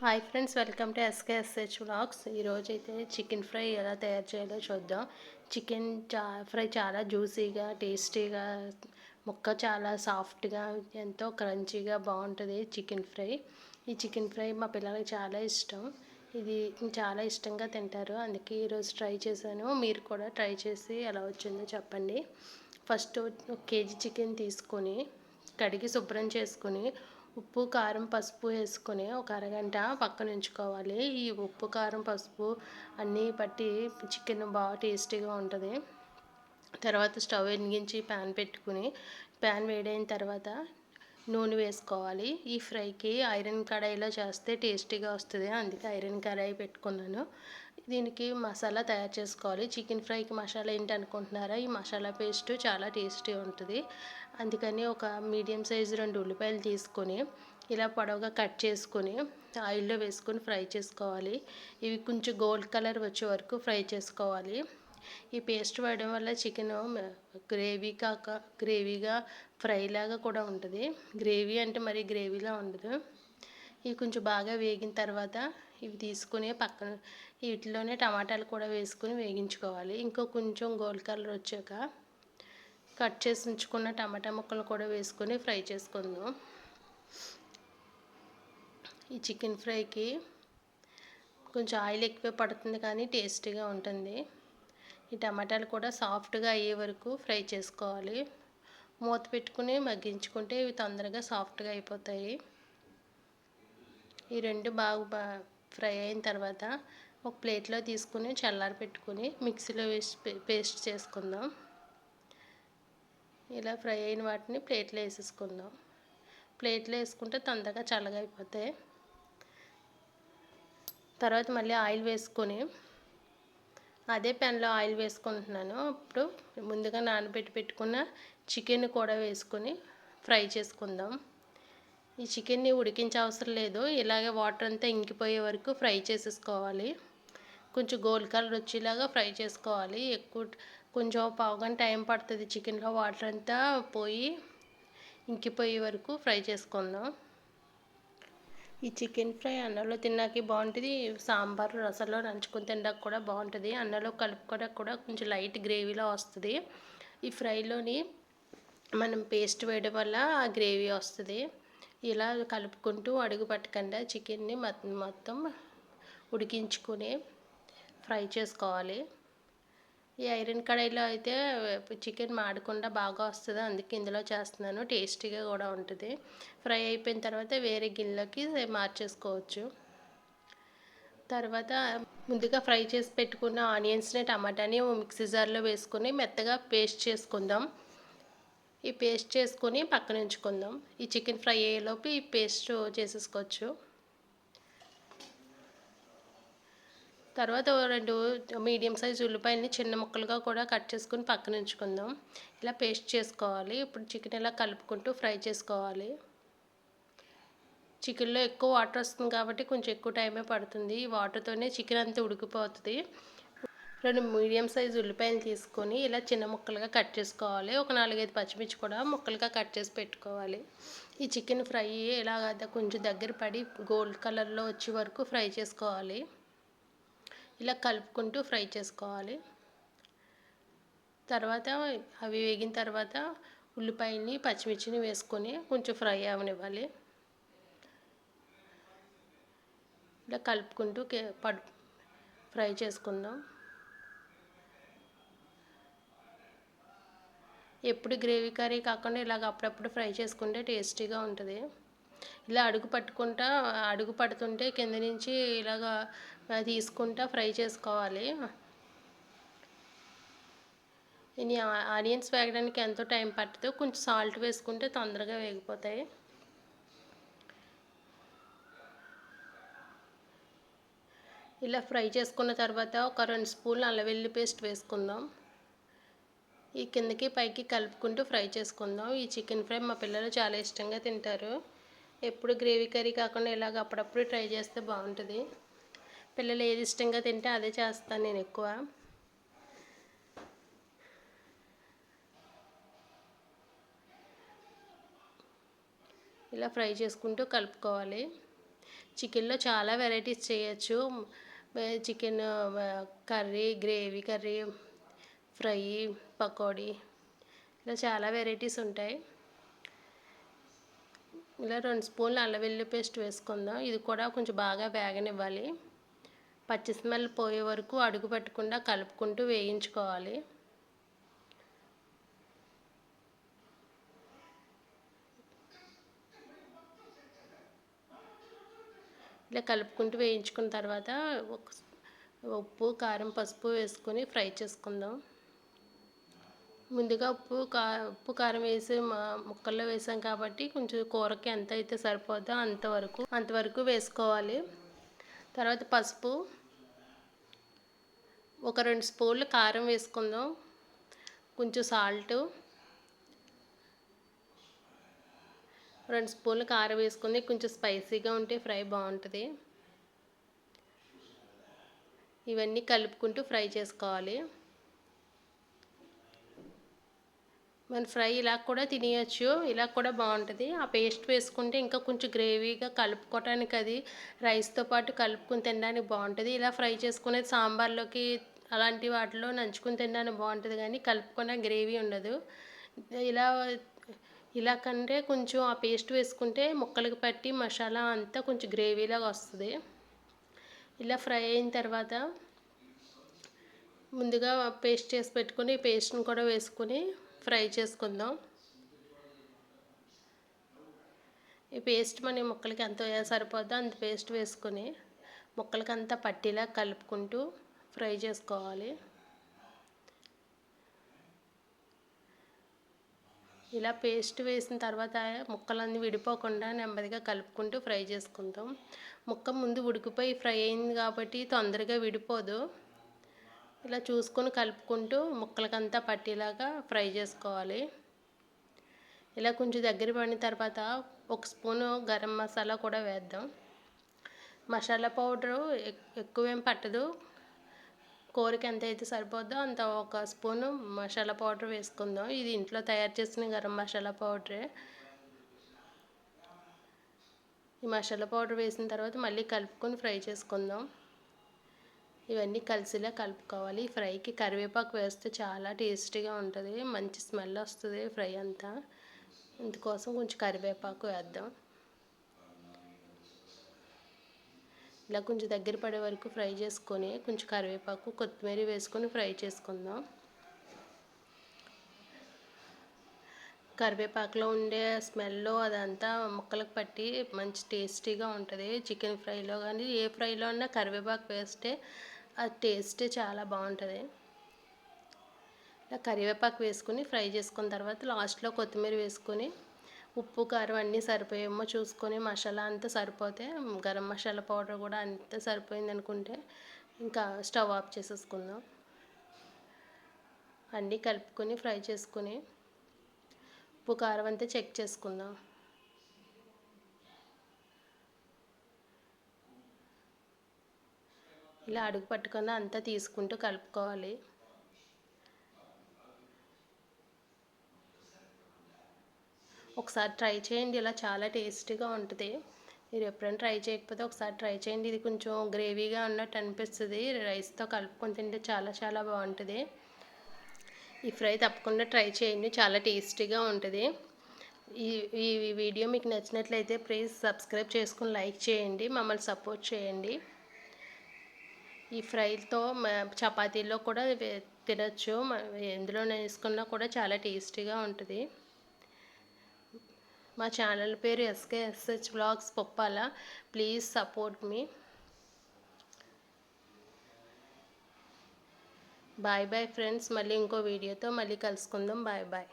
Hi friends welcome to S K S H vlogs. ఈరోజు అయితే chicken fry ఎలా తయారు చేయాలో చూద్దాం. చికెన్ చా ఫ్రై చాలా జ్యూసీగా టేస్టీగా ముక్క చాలా సాఫ్ట్గా ఎంతో క్రంచీగా బాగుంటుంది చికెన్ ఫ్రై. ఈ చికెన్ ఫ్రై మా పిల్లలకి చాలా ఇష్టం. ఇది చాలా ఇష్టంగా తింటారు. అందుకే ఈరోజు ట్రై చేశాను. మీరు కూడా ట్రై చేసి ఎలా వచ్చిందో చెప్పండి. ఫస్ట్ ఒక కేజీ చికెన్ తీసుకొని కడిగి శుభ్రం చేసుకొని ఉప్పు కారం పసుపు వేసుకొని ఒక అరగంట పక్కన ఉంచుకోవాలి. ఈ ఉప్పు కారం పసుపు అన్నీ పట్టి చికెన్ బాగా టేస్టీగా ఉంటుంది. తర్వాత స్టవ్ వెలిగించి ప్యాన్ పెట్టుకుని ప్యాన్ వేడైన తర్వాత నూనె వేసుకోవాలి. ఈ ఫ్రైకి ఐరన్ కడాయిలో చేస్తే టేస్టీగా వస్తుంది. అందుకే ఐరన్ కడాయి పెట్టుకున్నాను. దీనికి మసాలా తయారు చేసుకోవాలి. చికెన్ ఫ్రైకి మసాలా ఏంటి అనుకుంటున్నారా ఈ మసాలా పేస్ట్ చాలా టేస్టీ ఉంటుంది. అందుకని ఒక మీడియం సైజు రెండు ఉల్లిపాయలు తీసుకొని ఇలా పొడవుగా కట్ చేసుకొని ఆయిల్లో వేసుకొని ఫ్రై చేసుకోవాలి. ఇవి కొంచెం గోల్డ్ కలర్ వచ్చే వరకు ఫ్రై చేసుకోవాలి. ఈ పేస్ట్ వేయడం వల్ల చికెన్ గ్రేవీ కాక గ్రేవీగా ఫ్రై లాగా కూడా ఉంటుంది. గ్రేవీ అంటే మరి గ్రేవీలా ఉండదు. ఇవి కొంచెం బాగా వేగిన తర్వాత ఇవి తీసుకుని పక్కన వీటిలోనే టమాటాలు కూడా వేసుకుని వేగించుకోవాలి. ఇంకో కొంచెం గోల్డ్ కలర్ వచ్చాక కట్ చేసి ఉంచుకున్న టమాటా ముక్కలు కూడా వేసుకొని ఫ్రై చేసుకుందాం. ఈ చికెన్ ఫ్రైకి కొంచెం ఆయిల్ ఎక్కువ పడుతుంది కానీ టేస్టీగా ఉంటుంది. ఈ టమాటాలు కూడా సాఫ్ట్గా అయ్యే వరకు ఫ్రై చేసుకోవాలి. మూత పెట్టుకుని మగ్గించుకుంటే ఇవి తొందరగా సాఫ్ట్గా అయిపోతాయి. ఈ రెండు బాగా ఫ్రై అయిన తర్వాత ఒక ప్లేట్లో తీసుకుని చల్లారి పెట్టుకుని మిక్సీలో వేసి పేస్ట్ చేసుకుందాం. ఇలా ఫ్రై అయిన వాటిని ప్లేట్లో వేసేసుకుందాం. ప్లేట్లో వేసుకుంటే తొందరగా చల్లగా అయిపోతాయి. తర్వాత మళ్ళీ ఆయిల్ వేసుకొని అదే పెన్లో ఆయిల్ వేసుకుంటున్నాను. ఇప్పుడు ముందుగా నానబెట్టి పెట్టుకున్న చికెన్ కూడా వేసుకొని ఫ్రై చేసుకుందాం. ఈ చికెన్ని ఉడికించే అవసరం లేదు. ఇలాగే వాటర్ అంతా ఇంకిపోయే వరకు ఫ్రై చేసేసుకోవాలి. కొంచెం గోల్డ్ కలర్ వచ్చేలాగా ఫ్రై చేసుకోవాలి. ఎక్కువ కొంచెం పావుగంట టైం పడుతుంది చికెన్లో వాటర్ అంతా పోయి ఇంకిపోయే వరకు ఫ్రై చేసుకుందాం. ఈ చికెన్ ఫ్రై అన్నంలో తిన్నాకి బాగుంటుంది. సాంబార్ రసంలో నంచుకుని తినడానికి కూడా బాగుంటుంది. అన్నంలో కలుపుకోవడానికి కూడా కొంచెం లైట్ గ్రేవీలో వస్తుంది. ఈ ఫ్రైలోని మనం పేస్ట్ వేయడం వల్ల ఆ గ్రేవీ వస్తుంది. ఇలా కలుపుకుంటూ అడుగు పట్టకుండా చికెన్ని మొత్తం ఉడికించుకుని ఫ్రై చేసుకోవాలి. ఈ ఐరన్ కడాయిలో అయితే చికెన్ మాడకుండా బాగా వస్తుంది అందుకే ఇందులో చేస్తున్నాను. టేస్టీగా కూడా ఉంటుంది. ఫ్రై అయిపోయిన తర్వాత వేరే గిన్నెలోకి మార్చేసుకోవచ్చు. తర్వాత ముందుగా ఫ్రై చేసి పెట్టుకున్న ఆనియన్స్ని టమాటాని మిక్సీ జార్లో వేసుకుని మెత్తగా పేస్ట్ చేసుకుందాం. ఈ పేస్ట్ చేసుకొని పక్కన ఉంచుకుందాం. ఈ చికెన్ ఫ్రై అయ్యేలోపు ఈ పేస్ట్ చేసేసుకోవచ్చు. తర్వాత రెండు మీడియం సైజ్ ఉల్లిపాయలని చిన్న ముక్కలుగా కూడా కట్ చేసుకుని పక్కన ఉంచుకుందాం. ఇలా పేస్ట్ చేసుకోవాలి. ఇప్పుడు చికెన్ ఇలా కలుపుకుంటూ ఫ్రై చేసుకోవాలి. చికెన్లో ఎక్కువ వాటర్ వస్తుంది కాబట్టి కొంచెం ఎక్కువ టైమే పడుతుంది. ఈ వాటర్తోనే చికెన్ అంతా ఉడికిపోతుంది. రెండు మీడియం సైజ్ ఉల్లిపాయలు తీసుకొని ఇలా చిన్న ముక్కలుగా కట్ చేసుకోవాలి. ఒక నాలుగైదు పచ్చిమిర్చి కూడా ముక్కలుగా కట్ చేసి పెట్టుకోవాలి. ఈ చికెన్ ఫ్రై ఇలాగ కొంచెం దగ్గర పడి గోల్డ్ కలర్లో వచ్చే వరకు ఫ్రై చేసుకోవాలి. ఇలా కలుపుకుంటూ ఫ్రై చేసుకోవాలి. తర్వాత అవి వేగిన తర్వాత ఉల్లిపాయని పచ్చిమిర్చిని వేసుకొని కొంచెం ఫ్రై అవనివ్వాలి. ఇలా కలుపుకుంటూ పడు ఫ్రై చేసుకుందాం. ఎప్పుడు గ్రేవీ కర్రీ కాకుండా ఇలాగ అప్పుడప్పుడు ఫ్రై చేసుకుంటే టేస్టీగా ఉంటుంది. ఇలా అడుగు పట్టుకుంటా అడుగు పడుతుంటే కింద నుంచి ఇలాగా తీసుకుంటా ఫ్రై చేసుకోవాలి. ఇని ఆనియన్స్ వేగడానికి ఎంతో టైం పట్టదు. కొంచెం సాల్ట్ వేసుకుంటే తొందరగా వేగిపోతాయి. ఇలా ఫ్రై చేసుకున్న తర్వాత ఒక రెండు స్పూన్లు అల్లవెల్లి పేస్ట్ వేసుకుందాం. ఈ కిందకి పైకి కలుపుకుంటూ ఫ్రై చేసుకుందాం. ఈ చికెన్ ఫ్రై మా పిల్లలు చాలా ఇష్టంగా తింటారు. ఎప్పుడు గ్రేవీ కర్రీ కాకుండా ఇలాగ అప్పుడప్పుడు ట్రై చేస్తే బాగుంటుంది. పిల్లలు ఏది ఇష్టంగా తింటే అదే చేస్తాను నేను ఎక్కువ. ఇలా ఫ్రై చేసుకుంటూ కలుపుకోవాలి. చికెన్లో చాలా వెరైటీస్ చేయొచ్చు. Chicken curry gravy curry fry pakodi ఇలా చాలా వెరైటీస్ ఉంటాయి. ఇలా రెండు స్పూన్లు అల్లం వెల్లుల్లి పేస్ట్ వేసుకుందాం. ఇది కూడా కొంచెం బాగా వేగనివ్వాలి. పచ్చి స్మెల్ పోయే వరకు అడుగు పెట్టకుండా కలుపుకుంటూ వేయించుకోవాలి. ఇలా కలుపుకుంటూ వేయించుకున్న తర్వాత ఉప్పు కారం పసుపు వేసుకొని ఫ్రై చేసుకుందాం. ముందుగా ఉప్పు కా ఉప్పు కారం వేసి మా ముక్కల్లో వేసాం కాబట్టి కొంచెం కూరకి ఎంత అయితే సరిపోద్దో అంతవరకు అంతవరకు వేసుకోవాలి. తర్వాత పసుపు ఒక రెండు స్పూన్లు కారం వేసుకుందాం. కొంచెం సాల్ట్ రెండు స్పూన్లు కారం వేసుకుంది. కొంచెం స్పైసీగా ఉంటే ఫ్రై బాగుంటుంది. ఇవన్నీ కలుపుకుంటూ ఫ్రై చేసుకోవాలి. మన ఫ్రై ఇలా కూడా తినేయచ్చు. ఇలా కూడా బాగుంటుంది. ఆ పేస్ట్ వేసుకుంటే ఇంకా కొంచెం గ్రేవీగా కలుపుకోవటానికి అది రైస్తో పాటు కలుపుకుని తినడానికి బాగుంటుంది. ఇలా ఫ్రై చేసుకునేది సాంబార్లోకి అలాంటి వాటిలో నంచుకుని తినడానికి బాగుంటుంది కానీ కలుపుకున్న గ్రేవీ ఉండదు. ఇలా ఇలా కంటే కొంచెం ఆ పేస్ట్ వేసుకుంటే ముక్కలకు పట్టి మసాలా అంతా కొంచెం గ్రేవీలాగా వస్తుంది. ఇలా ఫ్రై అయిన తర్వాత ముందుగా పేస్ట్ చేసి పెట్టుకుని పేస్ట్ని కూడా వేసుకొని ఫ్రై చేసుకుందాం. ఈ పేస్ట్ మన ముక్కలకి ఎంత సరిపోద్దో అంత పేస్ట్ వేసుకొని ముక్కలకి అంతా పట్టిలా కలుపుకుంటూ ఫ్రై చేసుకోవాలి. ఇలా పేస్ట్ వేసిన తర్వాత ముక్కలన్నీ విడిపోకుండా నెమ్మదిగా కలుపుకుంటూ ఫ్రై చేసుకుందాం. ముక్క ముందు ఉడికిపోయి ఫ్రై అయింది కాబట్టి తొందరగా విడిపోదు. ఇలా చూసుకొని కలుపుకుంటూ ముక్కలకంతా పట్టేలాగా ఫ్రై చేసుకోవాలి. ఇలా కొంచెం దగ్గర పడిన తర్వాత ఒక స్పూను గరం మసాలా కూడా వేద్దాం. మసాలా పౌడరు ఎక్కువేం పట్టదు. కూరకి ఎంత అయితే సరిపోద్దో అంత ఒక స్పూను మసాలా పౌడర్ వేసుకుందాం. ఇది ఇంట్లో తయారు చేసిన గరం మసాలా పౌడరే. ఈ మసాలా పౌడర్ వేసిన తర్వాత మళ్ళీ కలుపుకొని ఫ్రై చేసుకుందాం. ఇవన్నీ కలిసిలా కలుపుకోవాలి. ఫ్రైకి కరివేపాకు వేస్తే చాలా టేస్టీగా ఉంటుంది. మంచి స్మెల్ వస్తుంది ఫ్రై అంతా. ఇందుకోసం కొంచెం కరివేపాకు వేద్దాం. ఇలా కొంచెం దగ్గర పడే వరకు ఫ్రై చేసుకొని కొంచెం కరివేపాకు కొత్తిమీర వేసుకొని ఫ్రై చేసుకుందాం. కరివేపాకులో ఉండే స్మెల్ అదంతా ముక్కలకు పట్టి మంచి టేస్టీగా ఉంటుంది. చికెన్ ఫ్రైలో కానీ ఏ ఫ్రైలో ఉన్నా కరివేపాకు వేస్తే ఆ టేస్ట్ చాలా బాగుంటుంది. ఇలా కరివేపాకు వేసుకుని ఫ్రై చేసుకున్న తర్వాత లాస్ట్లో కొత్తిమీర వేసుకొని ఉప్పు కారం అన్నీ సరిపోయేమో చూసుకొని మసాలా అంతా సరిపోతే గరం మసాలా పౌడర్ కూడా అంతా సరిపోయింది అనుకుంటే ఇంకా స్టవ్ ఆఫ్ చేసేసుకుందాం. అన్నీ కలుపుకొని ఫ్రై చేసుకుని ఉప్పు కారం అంతా చెక్ చేసుకుందాం. ఇలా అడుగు పట్టుకొని అంతా తీసుకుంటూ కలుపుకోవాలి. ఒకసారి ట్రై చేయండి ఇలా చాలా టేస్టీగా ఉంటుంది. మీరు ఎప్పుడైనా ట్రై చేయకపోతే ఒకసారి ట్రై చేయండి. ఇది కొంచెం గ్రేవీగా ఉన్నట్టు అనిపిస్తుంది. రైస్తో కలుపుకొని తింటే చాలా చాలా బాగుంటుంది. ఈ ఫ్రై తప్పకుండా ట్రై చేయండి చాలా టేస్టీగా ఉంటుంది. ఈ ఈ వీడియో మీకు నచ్చినట్లయితే ప్లీజ్ సబ్స్క్రైబ్ చేసుకుని లైక్ చేయండి మమ్మల్ని సపోర్ట్ చేయండి. ఈ ఫ్రైతో చపాతీలో కూడా తినచ్చు. ఎందులో వేసుకున్నా కూడా చాలా టేస్టీగా ఉంటుంది. మా ఛానల్ పేరు S K S H blogs Poppala. Please support me. Bye bye friends. మళ్ళీ ఇంకో వీడియోతో మళ్ళీ కలుసుకుందాం. Bye bye.